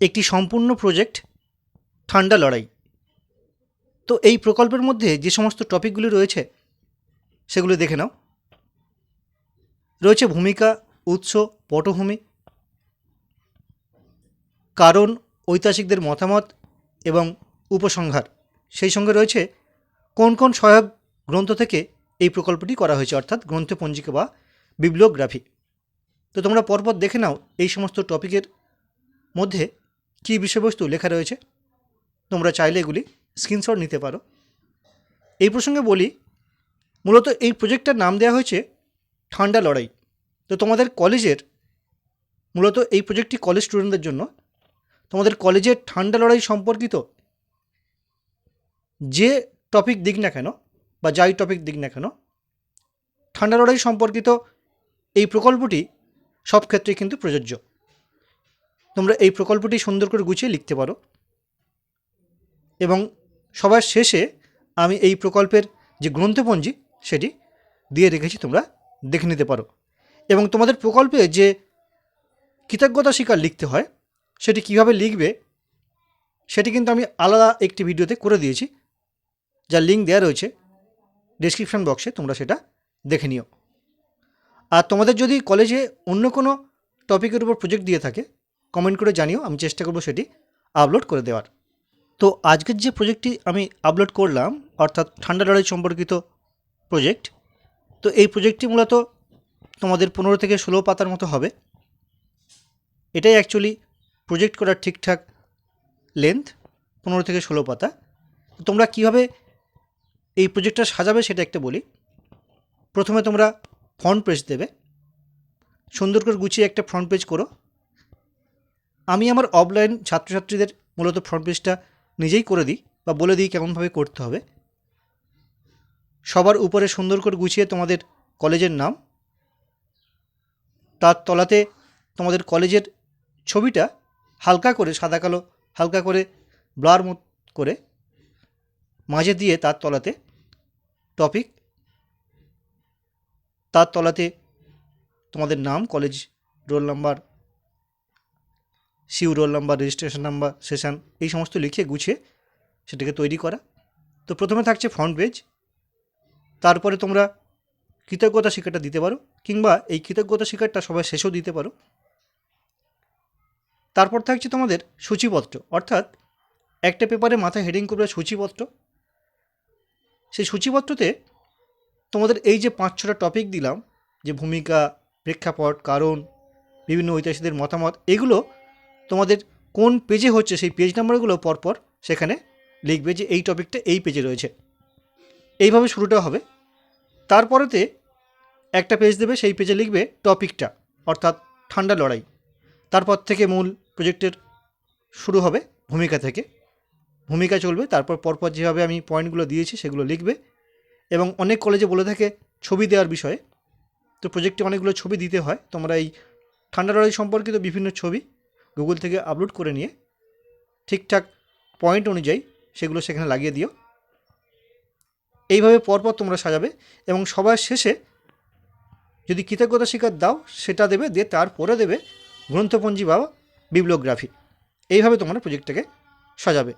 একটি সম্পূর্ণ প্রজেক্ট, ঠান্ডা লড়াই। তো এই প্রকল্পের মধ্যে যে সমস্ত টপিকগুলি রয়েছে, সেগুলো দেখে নাও। রয়েছে ভূমিকা, উৎস, পটভূমি, কারণ, ঐতিহাসিকদের মতামত এবং উপসংহার। সেই সঙ্গে রয়েছে কোন কোন সহায়ক গ্রন্থ থেকে এই প্রকল্পটি করা হয়েছে, অর্থাৎ গ্রন্থ পঞ্জিকা বা বিবলিওগ্রাফি তো তোমরা পরপর দেখে নাও এই সমস্ত টপিকের মধ্যে কী বিষয়বস্তু লেখা রয়েছে? তোমরা চাইলে এগুলি স্ক্রিনশট নিতে পারো। এই প্রসঙ্গে বলি, মূলত এই প্রজেক্টটার নাম দেওয়া হয়েছে ঠান্ডা লড়াই। তো তোমাদের কলেজের, মূলত এই প্রজেক্টটি কলেজ স্টুডেন্টদের জন্য, তোমাদের কলেজের ঠান্ডা লড়াই সম্পর্কিত যে টপিক দিক না কেন বা যাই টপিক দিক না কেন, ঠান্ডা লড়াই সম্পর্কিত এই প্রকল্পটি সব ক্ষেত্রে কিন্তু প্রযোজ্য। তোমরা এই প্রকল্পটি সুন্দর করে গুছিয়ে লিখতে পারো। এবং সবার শেষে আমি এই প্রকল্পের যে গ্রন্থপঞ্জি, সেটি দিয়ে রেখেছি, তোমরা দেখে নিতে পারো। এবং তোমাদের প্রকল্পে যে কৃতজ্ঞতা স্বীকার লিখতে হয়, সেটি কীভাবে লিখবে, সেটি কিন্তু আমি আলাদা একটি ভিডিওতে করে দিয়েছি, যার লিঙ্ক দেওয়া রয়েছে ডিসক্রিপশন বক্সে, তোমরা সেটা দেখে নিও। আর তোমাদের যদি কলেজে অন্য কোনো টপিকের উপর প্রজেক্ট দিয়ে থাকে কমেন্ট করে জানিও, আমি চেষ্টা করব সেটি আপলোড করে দেওয়ার। তো আজকের যে প্রজেক্টটি আমি আপলোড করলাম, অর্থাৎ ঠান্ডা লড়াই সম্পর্কিত প্রজেক্ট তো এই প্রজেক্টটি মূলত তোমাদের পনেরো থেকে ষোলো পাতার মতো হবে। এটাই অ্যাকচুয়ালি প্রজেক্ট করার ঠিকঠাক লেন্থ পনেরো থেকে ষোলো পাতা। তোমরা কীভাবে এই প্রজেক্টটা সাজাবে সেটা একটা বলি। প্রথমে তোমরা ফ্রন্ট পেজ দেবে। সুন্দর করে গুছিয়ে একটা ফ্রন্ট পেজ করো। আমি আমার অফলাইন ছাত্রছাত্রীদের মূলত ফ্রন্ট পেজটা নিজেই করে দিই বা বলে দিই কেমনভাবে করতে হবে। সবার উপরে সুন্দর করে গুছিয়ে তোমাদের কলেজের নাম, তার তলাতে তোমাদের কলেজের ছবিটা হালকা করে সাদা কালো হালকা করে ব্লার মত করে মাঝে দিয়ে তার তলাতে টপিক তার তলাতে তোমাদের নাম college roll number see you roll number registration number session এই সমস্ত লিখে গুছিয়ে সেটাকে তৈরি করা। তো প্রথমে থাকছে ফ্রন্ট পেজ তারপরে তোমরা কৃতজ্ঞতা শিকারটা দিতে পারো, কিংবা এই কৃতজ্ঞতা শিকারটা সবাই শেষেও দিতে পারো। তারপর থাকছে তোমাদের সূচিপত্র, অর্থাৎ একটা পেপারে মাথায় হেডিং করবে সূচিপত্র। সেই সূচিপত্রতে তোমাদের এই যে পাঁচ ছটা টপিক দিলাম, যে ভূমিকা, প্রেক্ষাপট, কারণ, বিভিন্ন ঐতিহাসিকদের মতামত, এগুলো তোমাদের কোন পেজে হচ্ছে সেই পেজ নাম্বারগুলো পরপর সেখানে লিখবে যে এই টপিকটা এই পেজে রয়েছে। এইভাবে শুরুটা হবে। তারপরেতে একটা পেজ দেবে, সেই পেজে লিখবে টপিকটা অর্থাৎ ঠান্ডা লড়াই। তারপর থেকে মূল প্রজেক্টের শুরু হবে ভূমিকা থেকে। ভূমিকা চলবে, তারপর পরপর যেভাবে আমি পয়েন্টগুলো দিয়েছি সেগুলো লিখবে। এবং অনেক কলেজে বলে থাকে ছবি দেওয়ার বিষয়ে। তো প্রজেক্টে অনেকগুলো ছবি দিতে হয়। তোমরা এই ঠান্ডা লড়াই সম্পর্কিত বিভিন্ন ছবি গুগল থেকে আপলোড করে নিয়ে ঠিকঠাক পয়েন্ট অনুযায়ী সেগুলো সেখানে লাগিয়ে দিও। এইভাবে পরপর তোমরা সাজাবে এবং সবার শেষে যদি কৃতজ্ঞতা শিকার দাও, সেটা দেবে, দিয়ে তারপরে দেবে গ্রন্থপঞ্জি বা বিপ্লোগ্রাফি এইভাবে তোমরা প্রজেক্টটাকে সাজাবে।